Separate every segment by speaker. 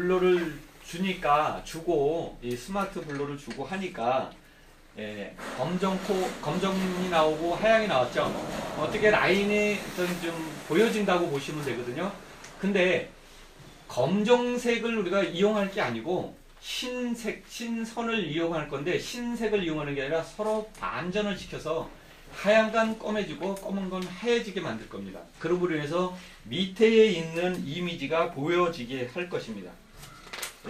Speaker 1: 블러를 주니까 주고 이 스마트 블러를 주고 하니까 예, 검정코 검정이 나오고 하양이 나왔죠. 어떻게 라인이 좀, 좀 보여진다고 보시면 되거든요. 근데 검정색을 우리가 이용할 게 아니고 흰색 신선을 이용할 건데 흰색을 이용하는 게 아니라 서로 반전을 시켜서 하얀 건 검해지고 검은 건 하얘지게 만들 겁니다. 그러므로 인해서 밑에 있는 이미지가 보여지게 할 것입니다.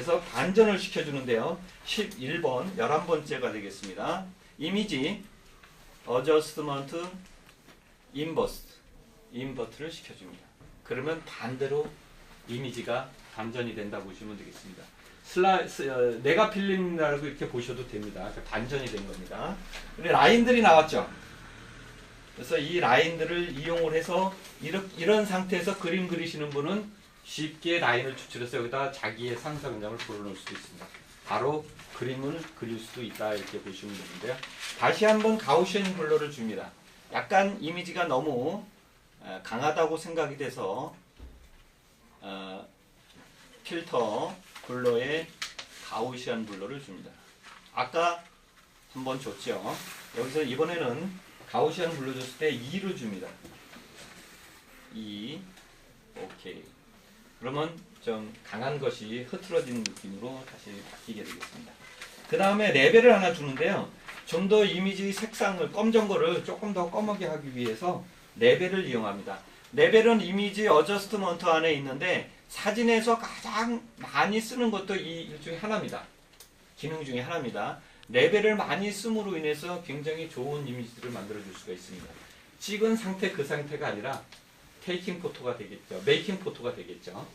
Speaker 1: 그래서 반전을 시켜주는데요. 11번, 11번째가 되겠습니다. 이미지, adjustment, inverse, invert를 시켜줍니다. 그러면 반대로 이미지가 반전이 된다 보시면 되겠습니다. 슬라, 스, 어, 네가 필름이라고 이렇게 보셔도 됩니다. 그러니까 반전이 된 겁니다. 근데 라인들이 나왔죠. 그래서 이 라인들을 이용을 해서 이런 상태에서 그림 그리시는 분은 쉽게 라인을 추출해서 여기다 자기의 상상력을 불어넣을 수도 있습니다. 바로 그림을 그릴 수도 있다 이렇게 보시면 되는데요. 다시 한번 가우시안 블러를 줍니다. 약간 이미지가 너무 어, 강하다고 생각이 돼서 어, 필터 블러에 가우시안 블러를 줍니다. 아까 한번 줬죠. 여기서 이번에는 가우시안 블러 줬을 때 2를 줍니다. 2 오케이. 그러면 좀 강한 것이 흐트러진 느낌으로 다시 바뀌게 되겠습니다. 그 다음에 레벨을 하나 주는데요. 좀 더 이미지 색상을 검정 거를 조금 더 검하게 하기 위해서 레벨을 이용합니다. 레벨은 이미지 어저스트먼트 안에 있는데 사진에서 가장 많이 쓰는 것도 이일 중에 하나입니다. 기능 중에 하나입니다. 레벨을 많이 씀으로 인해서 굉장히 좋은 이미지들을 만들어 줄 수가 있습니다. 찍은 상태 그 상태가 아니라 테이킹 포토가 되겠죠. 메이킹 포토가 되겠죠.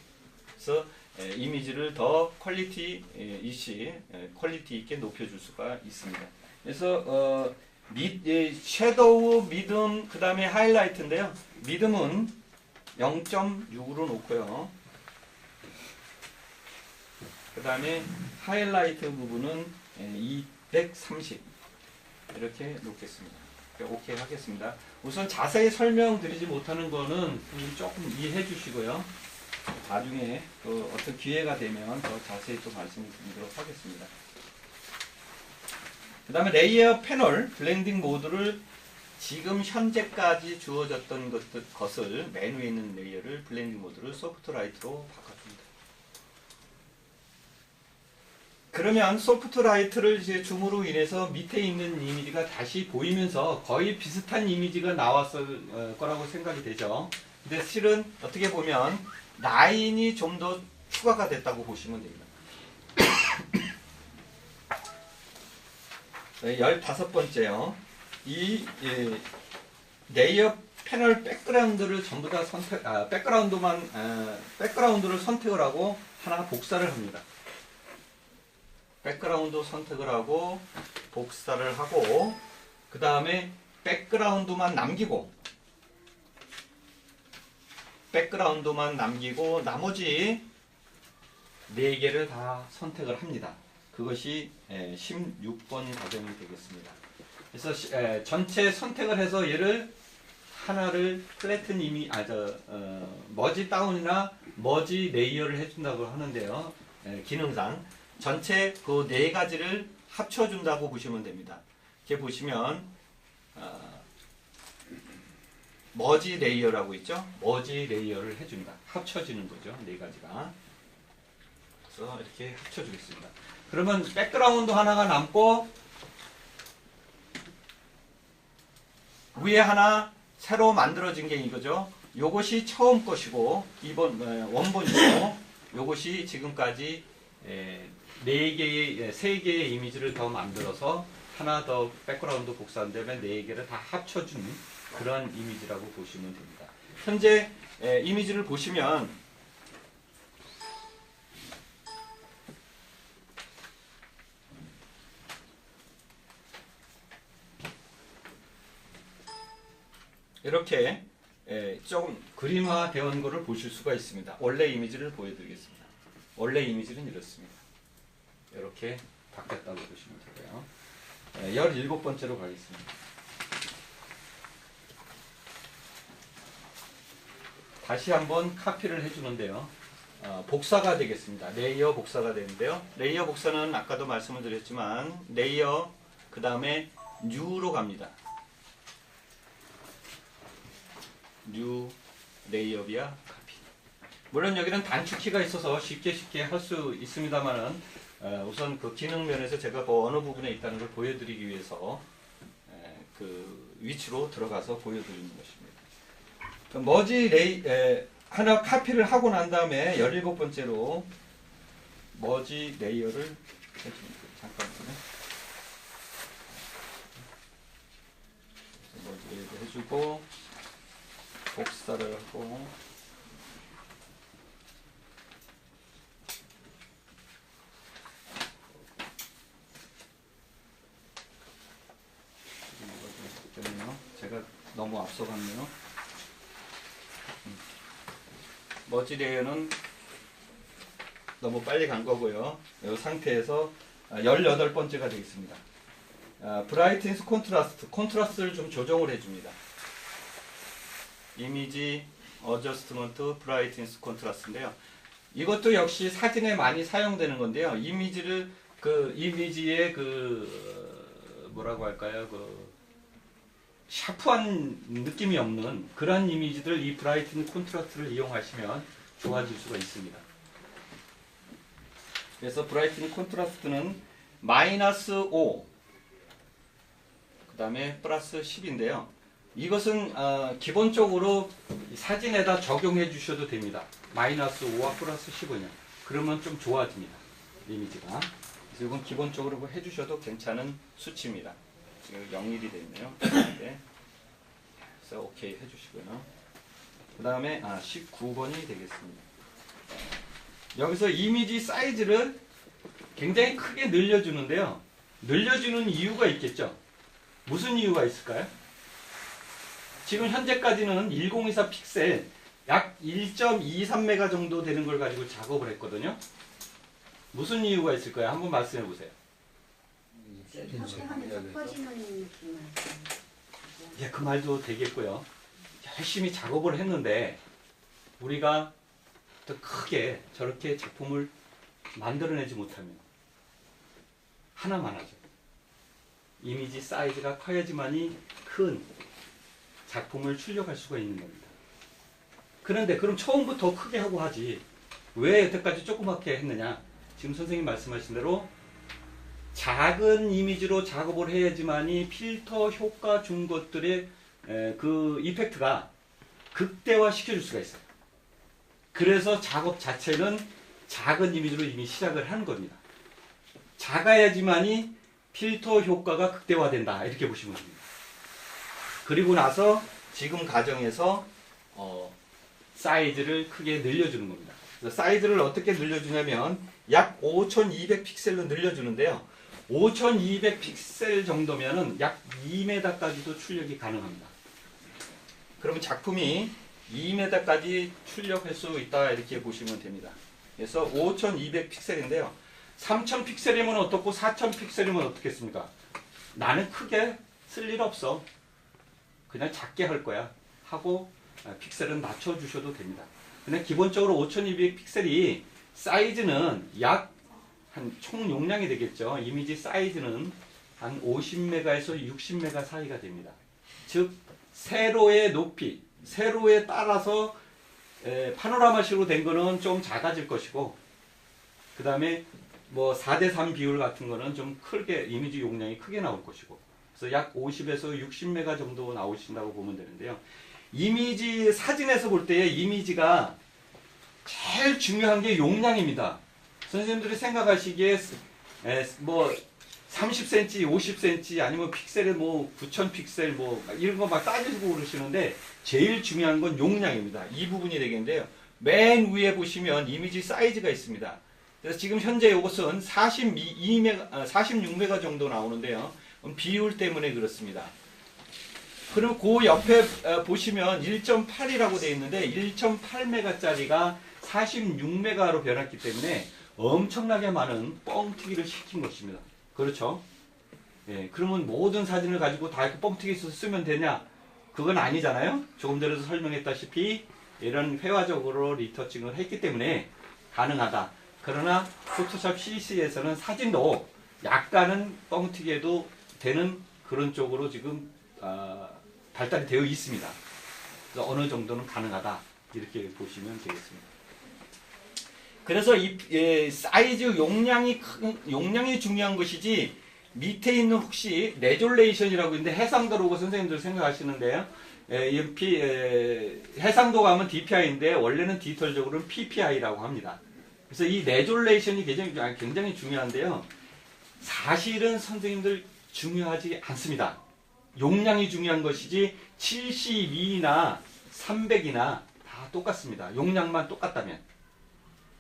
Speaker 1: 그래서 에, 이미지를 더 퀄리티 에, 이시 에, 퀄리티 있게 높여줄 수가 있습니다. 그래서 어, 미, 예, 섀도우, 미듬, 그 다음에 하이라이트인데요. 미듬은 0.6으로 놓고요. 그 다음에 하이라이트 부분은 에, 230 이렇게 놓겠습니다. 오케이 하겠습니다. 우선 자세히 설명드리지 못하는 거는 조금 이해해 주시고요. 나중에 또 어떤 기회가 되면 더 자세히 또 말씀드리도록 하겠습니다. 그 다음에 레이어 패널 블렌딩 모드를 지금 현재까지 주어졌던 것들, 것을 맨 위에 있는 레이어를 블렌딩 모드를 소프트 라이트로 바꿔줍니다. 그러면 소프트 라이트를 이제 줌으로 인해서 밑에 있는 이미지가 다시 보이면서 거의 비슷한 이미지가 나왔을 어, 거라고 생각이 되죠. 근데 실은 어떻게 보면 라인이 좀 더 추가가 됐다고 보시면 됩니다. 네, 15번째요. 이 예, 레이어 패널 백그라운드를 전부 다 선택, 아, 백그라운드만, 아, 백그라운드를 선택을 하고 하나 복사를 합니다. 백그라운드 선택을 하고 복사를 하고 그 다음에 백그라운드만 남기고 백그라운드만 남기고 나머지 네 개를 다 선택을 합니다. 그것이 16번 과정이 되겠습니다. 그래서 시- 에, 전체 선택을 해서 얘를 하나를 플래튼 이미 아저 어, 머지 다운이나 머지 레이어를 해준다고 하는데요. 에, 기능상 전체 그 네 가지를 합쳐준다고 보시면 됩니다. 이렇게 보시면 어, 머지 레이어라고 있죠. 머지 레이어를 해준다. 합쳐지는 거죠. 네 가지가. 그래서 이렇게 합쳐주겠습니다. 그러면 백그라운드 하나가 남고 위에 하나 새로 만들어진 게 이거죠. 요것이 처음 것이고 이번 에, 원본이고 요것이 지금까지 에, 네 개의 에, 세 개의 이미지를 더 만들어서 하나 더 백그라운드 복사한 다음에 네 개를 다 합쳐준 그런 이미지라고 보시면 됩니다. 현재 에, 이미지를 보시면 이렇게 에, 조금 그림화 되어 거를 보실 수가 있습니다. 원래 이미지를 보여드리겠습니다. 원래 이미지는 이렇습니다. 이렇게 바뀌었다고 보시면 되고요. 에, 17번째로 가겠습니다. 다시 한번 카피를 해주는데요. 어, 복사가 되겠습니다. 레이어 복사가 되는데요. 레이어 복사는 아까도 말씀을 드렸지만 레이어 그 다음에 뉴로 갑니다. 뉴 레이어비아 카피. 물론 여기는 단축키가 있어서 쉽게 쉽게 할 수 있습니다만은 어, 우선 그 기능 면에서 제가 그 어느 부분에 있다는 걸 보여드리기 위해서 에, 그 위치로 들어가서 보여드리는 것입니다. 그 머지 레이 에, 하나 카피를 하고 난 다음에 17번째로 머지 레이어를 해줍니다. 잠깐만요. 머지 레이어 해주고 복사를 하고 지금 이거 좀 바뀌었네요. 제가 너무 앞서갔네요. 음. 레이어는 너무 빨리 간 거고요. 이 상태에서 18번째가 되겠습니다. 브라이트니스 콘트라스트, 콘트라스트를 좀 조정을 해줍니다. 이미지 어저스트먼트 브라이트니스 콘트라스트인데요. 이것도 역시 사진에 많이 사용되는 건데요. 이미지를 그 이미지의 그 뭐라고 할까요? 그 샤프한 느낌이 없는 그런 이미지들 이 브라이튼 콘트라스트를 이용하시면 좋아질 수가 있습니다. 그래서 브라이튼 콘트라스트는 마이너스 5, 그 다음에 플러스 10인데요. 이것은 어, 기본적으로 사진에다 적용해 주셔도 됩니다. 마이너스 5와 플러스 10은요. 그러면 좀 좋아집니다. 이미지가. 이건 기본적으로 해 주셔도 괜찮은 수치입니다. 지금 0일이 됐네요. 네. 그래서 오케이 해 주시고요. 그 다음에 아, 19번이 되겠습니다. 여기서 이미지 사이즈를 굉장히 크게 늘려주는데요. 늘려주는 이유가 있겠죠. 무슨 이유가 있을까요? 지금 현재까지는 1024 픽셀 약 1.23메가 정도 되는 걸 가지고 작업을 했거든요. 무슨 이유가 있을까요? 한번 말씀해 보세요.
Speaker 2: 퍼지는 느낌을
Speaker 1: 예, 그 말도 되겠고요. 열심히 작업을 했는데 우리가 더 크게 저렇게 작품을 만들어내지 못하면 하나만 하죠. 이미지 사이즈가 커야지만이 큰 작품을 출력할 수가 있는 겁니다. 그런데 그럼 처음부터 크게 하고 하지 왜 여태까지 조그맣게 했느냐? 지금 선생님 말씀하신 대로 작은 이미지로 작업을 해야지만이 필터 효과 준 것들의 에, 그 이펙트가 극대화 시켜줄 수가 있어요. 그래서 작업 자체는 작은 이미지로 이미 시작을 하는 겁니다. 작아야지만이 필터 효과가 극대화된다. 이렇게 보시면 됩니다. 그리고 나서 지금 가정에서 어, 사이즈를 크게 늘려주는 겁니다. 사이즈를 어떻게 늘려주냐면 약 5200 픽셀로 늘려주는데요. 5200 픽셀 정도면은 약 2m까지도 출력이 가능합니다. 그러면 작품이 2m까지 출력할 수 있다 이렇게 보시면 됩니다. 그래서 5200 픽셀인데요. 3000 픽셀이면 어떻고 4000 픽셀이면 어떻겠습니까? 나는 크게 쓸 일 없어. 그냥 작게 할 거야. 하고 아, 픽셀은 낮춰 주셔도 됩니다. 그냥 기본적으로 5200 픽셀이 사이즈는 약 한 총 용량이 되겠죠. 이미지 사이즈는 한 50메가에서 60메가 사이가 됩니다. 즉 세로의 높이, 세로에 따라서 에, 파노라마식으로 된 거는 좀 작아질 것이고 그 다음에 뭐 4대3 비율 같은 거는 좀 크게 이미지 용량이 크게 나올 것이고 그래서 약 50에서 60메가 정도 나오신다고 보면 되는데요. 이미지 사진에서 볼때 이미지가 제일 중요한 게 용량입니다. 선생님들이 생각하시기에 에, 뭐 30cm, 50cm 아니면 픽셀에 뭐 9000 픽셀 뭐 이런 거 막 따지고 그러시는데 제일 중요한 건 용량입니다. 이 부분이 되겠는데요. 맨 위에 보시면 이미지 사이즈가 있습니다. 그래서 지금 현재 이것은 42메가, 46메가 정도 나오는데요. 비율 때문에 그렇습니다. 그리고 그 옆에 어, 보시면 1.8이라고 되어 있는데 1.8메가짜리가 46메가로 변했기 때문에 엄청나게 많은 뻥튀기를 시킨 것입니다. 그렇죠? 예, 그러면 모든 사진을 가지고 다 이렇게 뻥튀기 써서 쓰면 되냐? 그건 아니잖아요? 조금 전에도 설명했다시피 이런 회화적으로 리터칭을 했기 때문에 가능하다. 그러나 포토샵 CC에서는 사진도 약간은 뻥튀기해도 되는 그런 쪽으로 지금 아, 발달이 되어 있습니다. 그래서 어느 정도는 가능하다 이렇게 보시면 되겠습니다. 그래서 이 예, 사이즈 용량이 큰 용량이 중요한 것이지 밑에 있는 혹시 레졸레이션이라고 있는데 해상도라고 선생님들 생각하시는데요. 예, 이 P, 예, 해상도가 하면 DPI인데 원래는 디지털적으로는 PPI라고 합니다. 그래서 이 레졸레이션이 굉장히, 아, 굉장히 중요한데요. 사실은 선생님들 중요하지 않습니다. 용량이 중요한 것이지 72나 300이나 다 똑같습니다. 용량만 똑같다면.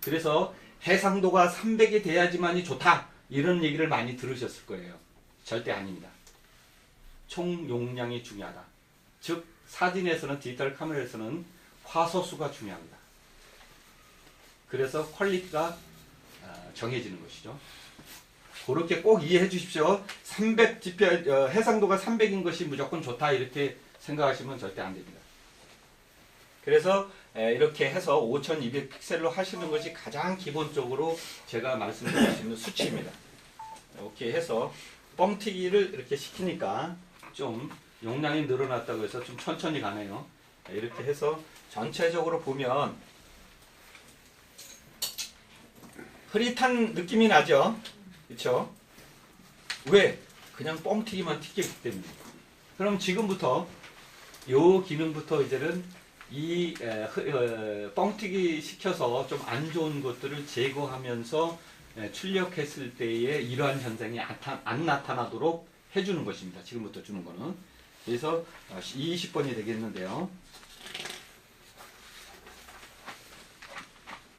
Speaker 1: 그래서 해상도가 300이 돼야지만이 좋다. 이런 얘기를 많이 들으셨을 거예요. 절대 아닙니다. 총 용량이 중요하다. 즉 사진에서는 디지털 카메라에서는 화소수가 중요합니다. 그래서 퀄리티가 아, 정해지는 것이죠. 그렇게 꼭 이해해 주십시오. 300 DPI, 어, 해상도가 300인 것이 무조건 좋다 이렇게 생각하시면 절대 안 됩니다. 그래서 에, 이렇게 해서 5200 픽셀로 하시는 것이 가장 기본적으로 제가 말씀드릴 수 있는 수치입니다. 이렇게 해서 뻥튀기를 이렇게 시키니까 좀 용량이 늘어났다고 해서 좀 천천히 가네요. 이렇게 해서 전체적으로 보면 흐릿한 느낌이 나죠? 그렇죠? 왜? 그냥 뻥튀기만 튀겼기 때문에. 그럼 지금부터 요 기능부터 이제는 이 에, 흐- 어, 뻥튀기 시켜서 좀 안 좋은 것들을 제거하면서 에, 출력했을 때에 이러한 현상이 나타- 안 나타나도록 해주는 것입니다. 지금부터 주는 거는. 그래서 20번이 되겠는데요.